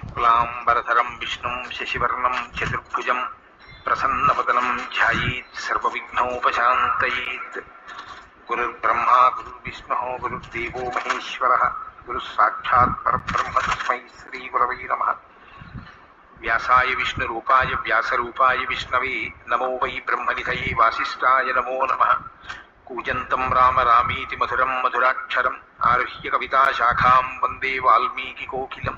शुक्लाम्बरधरं, विष्णुं शशिवर्णं, चतुर्भुजं प्रसन्नपतनं ध्यायीत्, सर्वविघ्नोपशान्तयीत्। गुरुर्ब्रह्मा, गुरुर्विष्णुः, गुरुर्देवो महेश्वरः, गुरुस्साक्षात् परब्रह्म तस्मै श्रीगुरवै नमः। व्यासाय विष्णुरूपाय विष्णवे, नमो वै ब्रह्म निध वासीय नमो नम। कूजन्तं राम रामीति मधुरं मधुराक्षरम्, आरुह्य कविताशाखां वंदे वाल्मीकिकोकिलम्।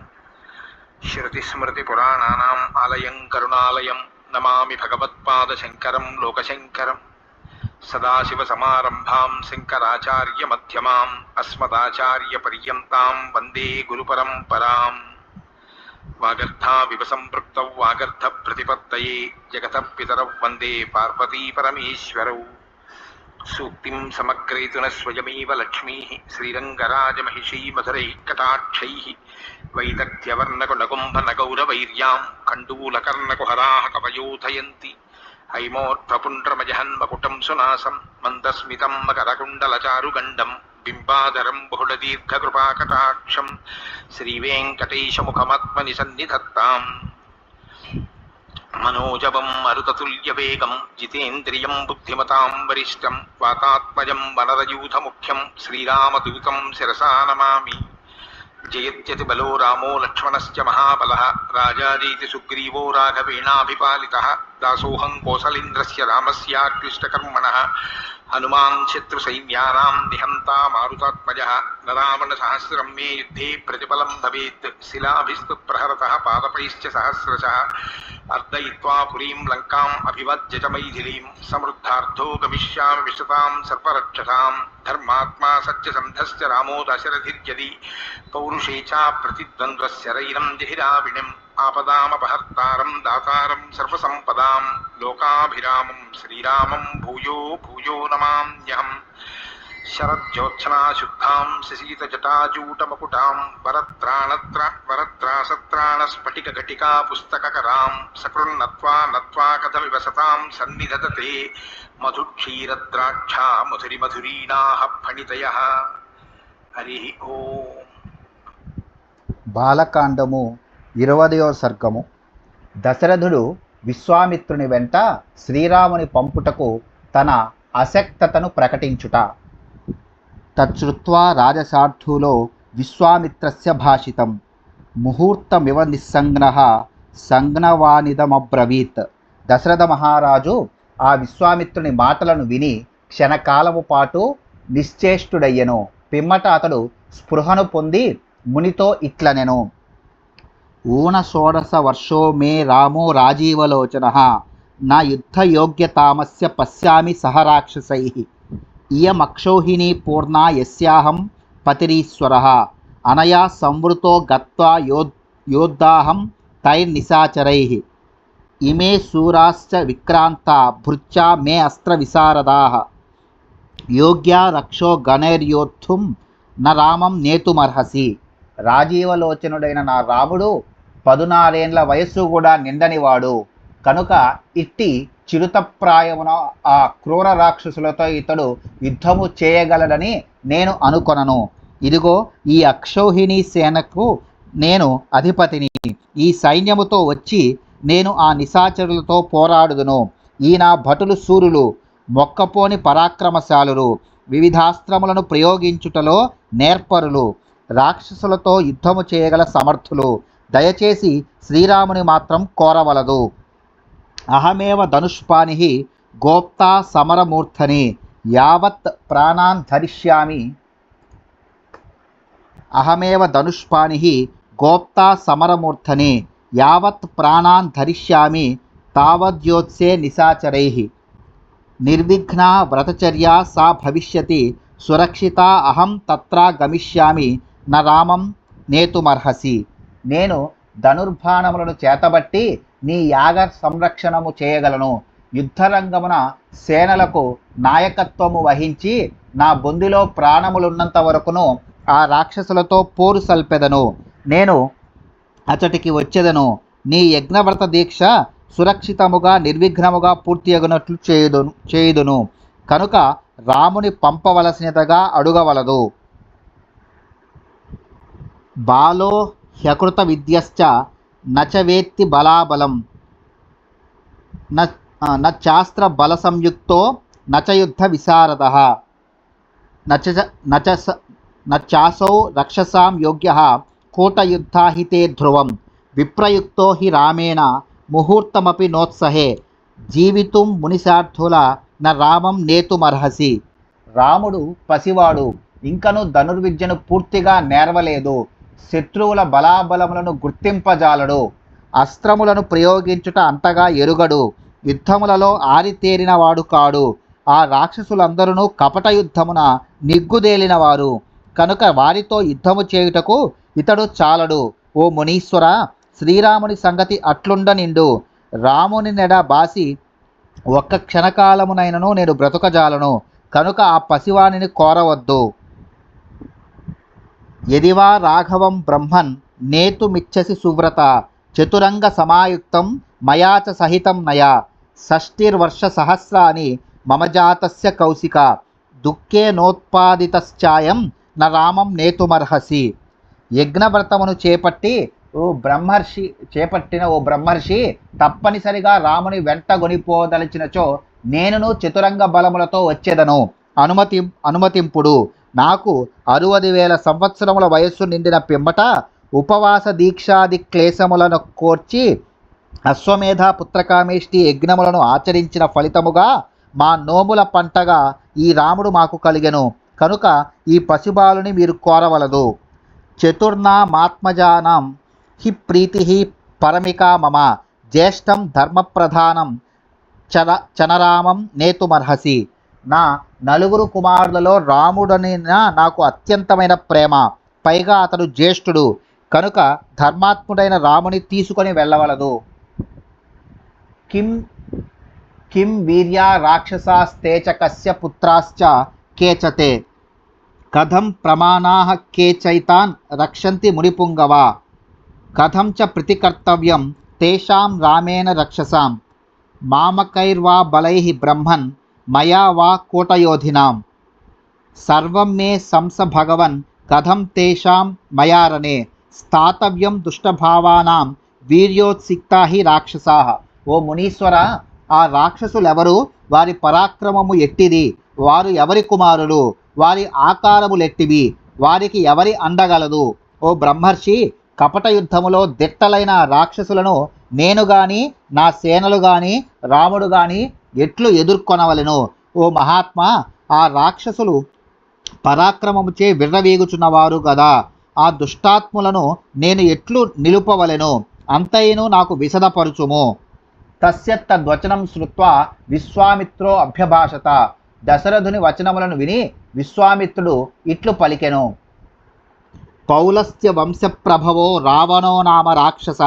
శృతిస్మృతిపురాణానాం ఆలయం కరుణాలయం నమామి భగవత్పాదశంకరం లోకశంకరం సదాశివసమారంభాం శంకరాచార్యమధ్యమాం అస్మదాచార్యపర్యంతాం వందే గురుపరంపరాం వాగర్థావివ సంపృక్త వాగర్థ ప్రతిపత్తయే జగత పితరౌ వందే పార్వతీపరమేశ్వరౌ సూక్తిం సమగ్రేతున స్వయమేవ లక్ష్మీ శ్రీరంగరాజమహిషీ మధురై కటాక్షై వైదగ్ధ్యవర్ణకునకుంభనగౌరవైర్యాం కండూలకర్ణకుహరాహ కవయోధయంతి హైమోర్ధపుండ్రమజహన్మకుటం సునాసం మందస్మితం మకరకుండలచారుగండం బింబాధరం బహుళదీర్ఘకృపాకటాక్షం శ్రీవేంకటేశముఖమాత్మని సన్నిధత్తాం మనోజవం మరుతతుల్యవేగం జితేంద్రియం బుద్ధిమతాం వరిష్టం వాతాత్మజం వనరయూథముఖ్యం శ్రీరామదూతం శిరసా నమామి జయత్యతి బలో రామో లక్ష్మణశ్చ మహాబల. రాజాదీతి సుగ్రీవో రాఘవేణాభిపాలితः. దాసోహం కోసలేంద్రస్య రామస్యాక్లిష్టకర్మణ హనుమాన్ శత్రుసైన్యానాం నిహంతా మారుతాత్మజ. నరావణ సహస్రం మే యుద్ధే ప్రతిఫలం భవేత్. శిలాభిస్తు ప్రహరతः పాదపైశ్చ సహస్రశ. అర్దయిత్వా పురీం లంకాం అభివజ్య మైథిలీం. సమృద్ధార్థో గమిష్యామి విశతాం సర్వరక్షసాం. धर्मात्मा सत्य संधस्य रामो दशरथि यदि पौरुषे च प्रतिद्वन्द्वस्यरैरं जहिराविणिम्, आपदामपहर्तारं, दातारं सर्वसम्पदां लोकाभिरामं, श्रीरामं भूयो भूयो नमाम्यहम्। శరజ్యోత్సనాశుద్ధాం శశీతజటాజూటమకుటాం వరత్రాణత్ర వరత్రాసత్రాణస్ఫటికఘటికా పుస్తకకరాం సకృన్నత్వా నత్వా కథమివ సతాం సన్నిధదతే మధుక్షీరద్రాక్షా మధురి మధురీణాః హరి ఓ బాలకాండము ఇరవదయో సర్గము దశరథుడు విశ్వామిత్రుని వెంట శ్రీరాముని పంపుటకు తన అశక్తతను ప్రకటించుట। తచ్చుత్వా రాజసార్థులో విశ్వామిత్రస్య భాషితం. ముహూర్తమివ నిస్సంగ్న సంజ్ఞవానిదమబ్రవీత్ దశరథ మహారాజు ఆ విశ్వామిత్రుని మాటలను విని క్షణకాలము పాటు నిశ్చేష్టుడయ్యెను. పిమ్మట అతడు స్పృహను పొంది మునితో ఇట్లనెను. ఊన షోడశ వర్షో మే రామో రాజీవలోచన. నా యుద్ధయోగ్యతామస్య పశ్యామి సహ రాక్షసై. ఇయమక్షోహిణి పూర్ణా యస్యాహం పతిరీశ్వర. అనయా సంవృతో గత్వా యో యోద్ధాహం తైర్నిశాచరై. ఇమే శూరాశ్చ విక్రాంత భృత్యా మే అస్త్ర విశారదా యోగ్యా రక్షో గణైర్యోద్ధుం న రామం నేతుమర్హసి. రాజీవలోచనుడైన నా రాముడు పదునారేండ్ల వయస్సు కూడా నిండనివాడు. కనుక ఇట్టి చిరుతప్రాయమున ఆ క్రూర రాక్షసులతో ఇతడు యుద్ధము చేయగలడని నేను అనుకొనను. ఇదిగో ఈ అక్షౌహిణి సేనకు నేను అధిపతిని. ఈ సైన్యముతో వచ్చి నేను ఆ నిశాచరులతో పోరాడుదును. ఈ నా భటులు సూరులు మొక్కపోని పరాక్రమశాలులు వివిధాస్త్రములను ప్రయోగించుటలో నేర్పరులు రాక్షసులతో యుద్ధము చేయగల సమర్థులు. దయచేసి శ్రీరాముని మాత్రం కోరవలదు. అహమేవ ధనుష్పాని గోప్తా సమరమూర్ధని యావత్ ప్రాణాన్ ధరిష్యామి. అహమేవ ధనుష్పాని గోప్తా సమరమూర్ధని యావత్ ప్రాణాన్ ధరిష్యామి తావద్యోత్సే నిశాచరై. నిర్విఘ్న వ్రతచర్యా సా భవిష్యతి సురక్షిత అహం తత్ర గమిష్యామి నా రామం నేతుమర్హసి. నేను ధనుర్బాణములను చేతబట్టి నీ యాగ సంరక్షణము చేయగలను. యుద్ధరంగమున సేనలకు నాయకత్వము వహించి నా బొందిలో ప్రాణములున్నంత వరకును ఆ రాక్షసులతో పోరు సల్పెదను. నేను అతటికి వచ్చేదను. నీ యజ్ఞవ్రత దీక్ష సురక్షితముగా నిర్విఘ్నముగా పూర్తియగునట్లు చేయుదును చేయుదును. కనుక రాముని పంపవలసినదిగా అడుగవలదు. బాలో హ్యకృత విద్యశ్చ నచవేత్తి బలాబలం నాస్త్ర బల సంయుక్తో నచయుద్ధ విశారద నచ నచ స- నచాసౌ రక్షసాం యోగ్య కూటయుద్ధాహితే ధ్రువం విప్రయుక్తో హి రామేణ ముహూర్తమపి నోత్సహే జీవితం మునిసార్థుల న రామం నేతుమర్హసి రాముడు పసివాడు ఇంకను ధనుర్విద్యను పూర్తిగా నేర్వలేదు। శత్రువుల బలాబలములను గుర్తింపజాలడు. అస్త్రములను ప్రయోగించుట అంతగా ఎరుగడు. యుద్ధములలో ఆరితేరిన వాడు కాడు. ఆ రాక్షసులందరూ కపట యుద్ధమున నిగ్గుదేలినవారు. కనుక వారితో యుద్ధము చేయుటకు ఇతడు చాలడు. ఓ మునీశ్వర శ్రీరాముని సంగతి అట్లుండ నిండు రాముని నెడ బాసి ఒక్క క్షణకాలమునైనను నేను బ్రతుకజాలను. కనుక ఆ పసివానిని కోరవద్దు. యదివా రాఘవం బ్రహ్మన్ నేతుమిచ్చసి సువ్రత చతురంగ సమాయుక్తం మయా చ సహితం నయా షష్ఠిర్వర్ష సహస్రాని మమ జాతస్య కౌశిక దుఃఖే నోత్పాదితశ్చాయం న రామం నేతుమర్హసి. యజ్ఞవ్రతమును చేపట్టి ఓ బ్రహ్మర్షి చేపట్టిన ఓ బ్రహ్మర్షి తప్పనిసరిగా రాముని వెంట గొనిపోదలిచినచో నేనును చతురంగ బలములతో వచ్చేదను. అనుమతి అనుమతింపుడు. నాకు అరవది వేల సంవత్సరముల వయస్సు నిండిన పిమ్మట ఉపవాస దీక్షాది క్లేశములను కోర్చి అశ్వమేధ పుత్రకామేష్టి యజ్ఞములను ఆచరించిన ఫలితముగా మా నోముల పంటగా ఈ రాముడు మాకు కలిగెను. కనుక ఈ పశుబాలుని మీరు కోరవలదు. చతుర్నామాత్మజానం హి ప్రీతి పరమికా మమ జ్యేష్టం ధర్మప్రధానం చన చనరామం నేతుమర్హసి. నా నలుగురు కుమారులలో రాముడనిన నాకు అత్యంతమైన ప్రేమ. పైగా అతడు జ్యేష్ఠుడు. కనుక ధర్మాత్ముడైన రాముని తీసుకొని వెళ్ళవలదు. కిం కిం వీర్యా రాక్షసాస్తేచ కస్య పుత్రాశ్చ కేచతే. కథం ప్రమాణాః కేచైతాన్ రక్షంతి మునిపుంగవ. కథం చ ప్రతికర్తవ్యం తేషాం రామేణ రక్షసాం. మామకైర్వా బలై బ్రహ్మన్ మయా వా కూటయోధినాం. సర్వం మే సంస భగవన్ కథం తేషాం మయారణే. స్థాతవ్యం దుష్టభావానాం వీర్యోత్సిక్తా హి రాక్షసా. ఓ మునీశ్వర ఆ రాక్షసులెవరు? వారి పరాక్రమము ఎట్టిది? వారు ఎవరి కుమారులు? వారి ఆకారములెట్టివి వారికి ఎవరి అందగలదు? ఓ బ్రహ్మర్షి కపట యుద్ధములో దిట్టలైన రాక్షసులను నేను గాని నా సేనలు గాని రాముడు గాని ఎట్లు ఎదుర్కొనవలెను. ఓ మహాత్మా ఆ రాక్షసులు పరాక్రమముచే విర్రవీగుచున్నవారు కదా ఆ దుష్టాత్ములను నేను ఎట్లు నిలుపవలెను అంతయును నాకు విశదపరుచుము తస్య తద్వచనం శృత్వ విశ్వామిత్రో అభ్యభాషత. దశరథుని వచనములను విని విశ్వామిత్రుడు ఇట్లు పలికెను. పౌలస్య వంశప్రభవో రావణో నామ రాక్షస.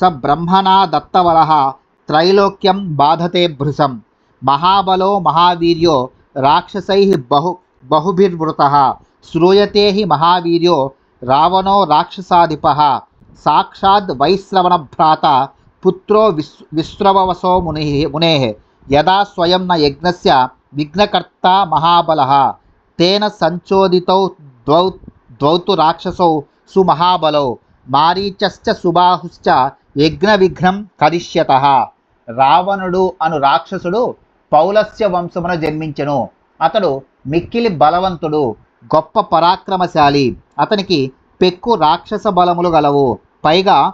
స బ్రహ్మణా దత్తవర త్రైలోక్యం బాధతే భృశం. మహాబలో మహావీర్యో రాక్షసై బహు బహుభిర్వృత. శ్రూయతే హి మహావీర్యో రావణో రాక్షసాధిప. సాక్షాద్ వైశ్రవణ భ్రాత పుత్రో విశ్ విశ్రవవసో ముని మునే. యదా స్వయం న యజ్ఞస్య విఘ్నకర్త మహాబల. తేన సంచోదితౌ ద్వౌ ద్వౌతు రాక్షసౌ సుమహాబలౌ. మారీచశ్చ సుబాహుశ్చ యజ్ఞ విఘ్నం కరిష్యత. రావణుడు అను రాక్షసుడు పౌలస్య వంశమున జన్మించెను. అతడు మిక్కిలి బలవంతుడు గొప్ప పరాక్రమశాలి. అతనికి పెక్కు రాక్షస బలములు గలవు. పైగా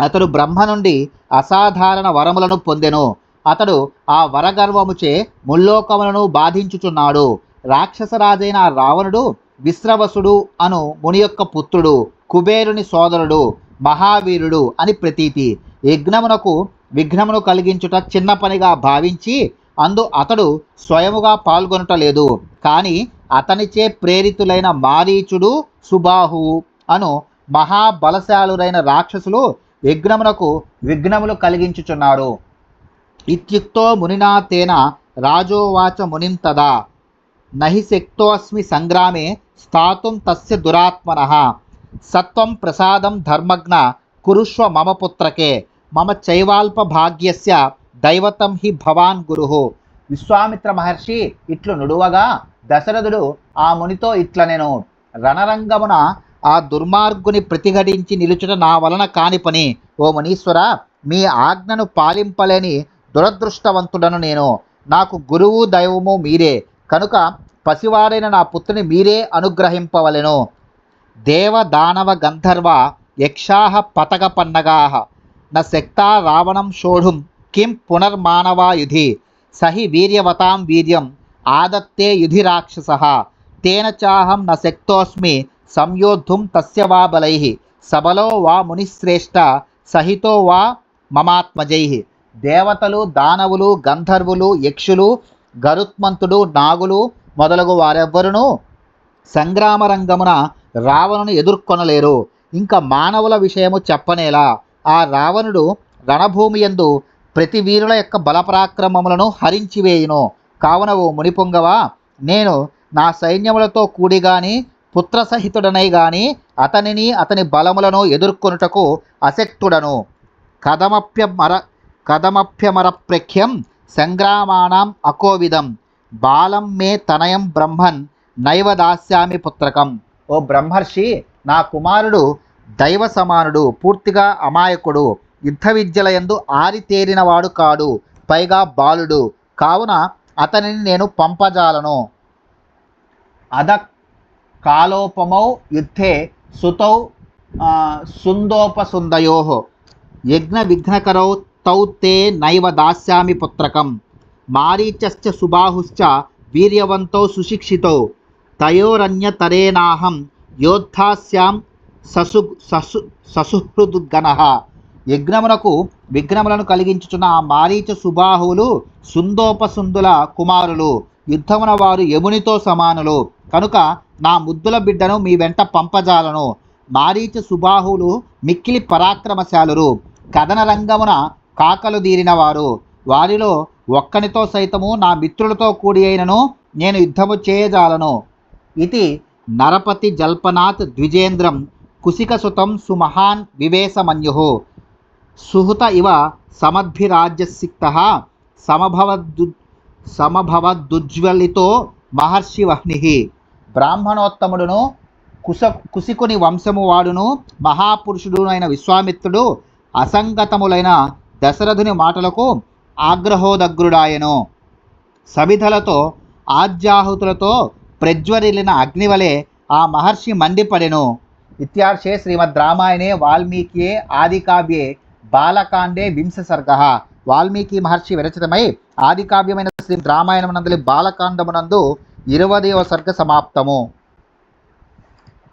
అతడు బ్రహ్మ నుండి అసాధారణ వరములను పొందెను. అతడు ఆ వరగర్వముచే ముల్లోకములను బాధించుచున్నాడు. రాక్షసరాజైన రావణుడు విశ్రవసుడు అను ముని యొక్క పుత్రుడు కుబేరుని సోదరుడు మహావీరుడు అని ప్రతీతి. యజ్ఞమునకు విఘ్నమును కలిగించుట చిన్న పనిగా భావించి అందు అతడు స్వయముగా పాల్గొనటలేదు. కానీ అతనిచే ప్రేరితులైన మారీచుడు సుబాహు అను మహాబలశాలురైన రాక్షసులు యజ్ఞమునకు విఘ్నములు కలిగించుచున్నారు ఇత్యుక్తో మునినా తేన రాజోవాచ మునిం తదా నహి శక్తోస్మి సంగ్రామే స్థాతుం తస్య దురాత్మనః. సత్వం ప్రసాదం ధర్మజ్ఞ కురుష్వ మమ పుత్రకే. మమ చైవాల్ప భాగ్యస్య దైవతం హి భవాన్ గురు. విశ్వామిత్ర మహర్షి ఇట్లు నుడువగా దశరథుడు ఆ మునితో ఇట్లనెను రణరంగమున ఆ దుర్మార్గుని ప్రతిఘటించి నిలుచుట నా వలన కాని పని. ఓ మునీశ్వర మీ ఆజ్ఞను పాలింపలేని దురదృష్టవంతుడను నేను. నాకు గురువు దైవము మీరే. కనుక పసివాడైన నా పుత్రుని మీరే అనుగ్రహింపవలెను. దేవ దానవ గంధర్వ యక్షాహ పతక పన్నగాహ. న శక్తా రావణం షోఢుం కిం పునర్మానవా యుధి సహి వీర్యవతాం వీర్యం ఆదత్తే యుధి రాక్షస తేన చాహం న శక్తోస్మి సంయోద్ధుం తస్య వా బలై సబలో వా మునిశ్రేష్ట సహితో వా మమాత్మజై దేవతలు దానవులు గంధర్వులు యక్షులు గరుత్మంతుడు నాగులు మొదలగు వారెవ్వరును సంగ్రామ రంగమున రావణుని ఎదుర్కొనలేరు. ఇంకా మానవుల విషయము చెప్పనేలా. ఆ రావణుడు రణభూమి యందు ప్రతి వీరుల యొక్క బలపరాక్రమములను హరించివేయును. కావున ఓ మునిపొంగవా నేను నా సైన్యములతో కూడి గాని పుత్రసహితుడనై గాని అతనిని అతని బలములను ఎదుర్కొనుటకు అశక్తుడను. కదమప్యమర కదమప్యమరప్రఖ్యం సంగ్రామాణం అకోవిదం. బాలం మే తనయం బ్రహ్మన్ నైవ దాస్యామి పుత్రకం. ఓ బ్రహ్మర్షి నా కుమారుడు దైవ సమానుడు పూర్తిగా అమాయకుడు యుద్ధ విద్యలయందు ఆరితేరినవాడు కాడు పైగా బాలుడు. కావున అతనిని నేను పంపజాలను. అద కాలోపమౌ యుద్ధే సుతౌ సుందోపసుందయో. యజ్ఞ విఘ్నకరౌ తౌ తే నైవ దాస్యామి పుత్రకం. మారీచశ్చ సుబాహుశ్చ వీర్యవంతౌ సుశిక్షితౌ. తయోరన్యతరేనాహం యోద్ధాస్యాం ససు ససు ససుహృద్గణ యజ్ఞమునకు విఘ్నములను కలిగించుచున్న ఆ మారీచ సుబాహువులు సుందోపసుందుల కుమారులు యుద్ధమున వారు యమునితో సమానులు. కనుక నా ముద్దుల బిడ్డను మీ వెంట పంపజాలను. మారీచ సుబాహువులు మిక్కిలి పరాక్రమశాలురు. కథన రంగమున కాకలు దీరిన వారు వారిలో ఒక్కనితో సైతము నా మిత్రులతో కూడి అయినను నేను యుద్ధము చేయజాలను. ఇది నరపతి జల్పనాథ్ ద్విజేంద్రం. కుశికసుతం సుమహాన్ వివేశమన్యు. సుహృత ఇవ సమద్భిరాజ్యసిక్త సమభవద్దు సమభవద్దుజ్వలితో మహర్షి వహ్ని బ్రాహ్మణోత్తముడును కుశ కుశికుని వంశము వాడును మహాపురుషుడునైన విశ్వామిత్రుడు అసంగతములైన దశరథుని మాటలకు ఆగ్రహోదగ్రుడాయను. సవిధలతో ఆజ్యాహుతులతో ప్రజ్వరిలిన అగ్నివలే ఆ మహర్షి మండిపడెను. ఇత్యార్షే శ్రీమద్ రామాయణే వాల్మీకియే ఆదికావ్యే బాలకాండే వింశ సర్గ వాల్మీకి మహర్షి విరచితమై ఆదికావ్యమైన శ్రీ రామాయణమునందలి బాలకాండమునందు ఇరవదవ సర్గ సమాప్తము